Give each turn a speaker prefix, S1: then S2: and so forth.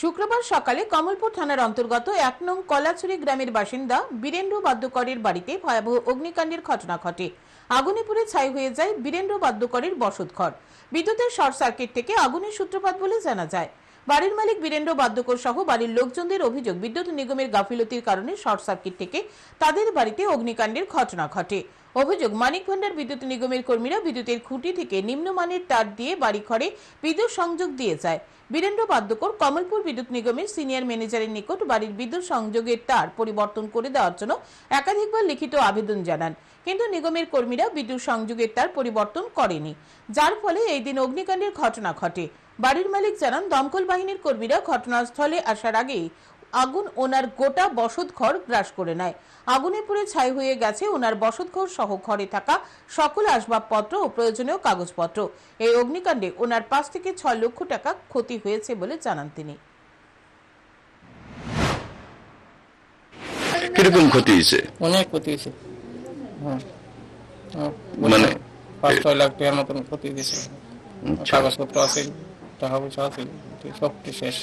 S1: শুক্রবার সকালে কমলপুর থানার অন্তর্গত এক নং কলাছড়ি গ্রামের বাসিন্দা বীরেন্দ্র বাদ্যকরের বাড়িতে ভয়াবহ অগ্নিকাণ্ডের ঘটনা ঘটে। আগুনে পুড়ে ছাই হয়ে যায় বীরেন্দ্র বাদ্যকরের বসতঘর। বিদ্যুতের শর্ট সার্কিট থেকে আগুনের সূত্রপাত বলে জানা যায়। বাড়ির মালিক বীরেন্দ্র বাদ্যকর সহ বাড়ির লোকজনদের অভিযোগ, বিদ্যুৎ নিগমের গাফিলতির কারণে শর্ট সার্কিট থেকে তাদের বাড়িতে অগ্নিকাণ্ডের ঘটনা ঘটে। অভিযোগ, মানিক ভান্ডার বিদ্যুৎ নিগমের কর্মীরা বিদ্যুতের খুঁটি থেকে নিম্নমানের তার দিয়ে বাড়ি ঘরে বিদ্যুৎ সংযোগ দিয়ে যায়। বীরেন্দ্র বাদ্যকর কমলপুর বিদ্যুৎ নিগমের সিনিয়র ম্যানেজারের নিকট বাড়ির বিদ্যুৎ সংযোগের তার পরিবর্তন করে দেওয়ার জন্য একাধিকবার লিখিত আবেদন জানান। কিন্তু নিগমের কর্মীরা বিদ্যুৎ সংযোগের তার পরিবর্তন করেনি। যার ফলে এই দিন অগ্নিকাণ্ডের ঘটনা ঘটে। বাড়ির মালিক জানান, দমকল বাহিনীর কর্মীরা ঘটনাস্থলে আসার আগেই আগুন ওনার গোটা বসত ঘর গ্রাস করে নেয়। আগুনে পুড়ে ছাই হয়ে গেছে ওনার বসতঘর সহ ঘরে থাকা সকল আসবাবপত্র ও প্রয়োজনীয় কাগজপত্র। এই অগ্নিকাণ্ডে ওনার পাঁচ থেকে ছয় লক্ষ টাকা ক্ষতি হয়েছে বলে জানান তিনি।
S2: কীরকম ক্ষতি হয়েছে?
S3: অনেক ক্ষতি হয়েছে। হ্যাঁ। হ্যাঁ,
S2: মানে
S3: পাঁচ ছয় লাখ টাকার মতন ক্ষতি হয়েছে।
S2: আচ্ছা।
S3: কাগজপত্র আছে টাকা পয়সা আছে সব শেষ।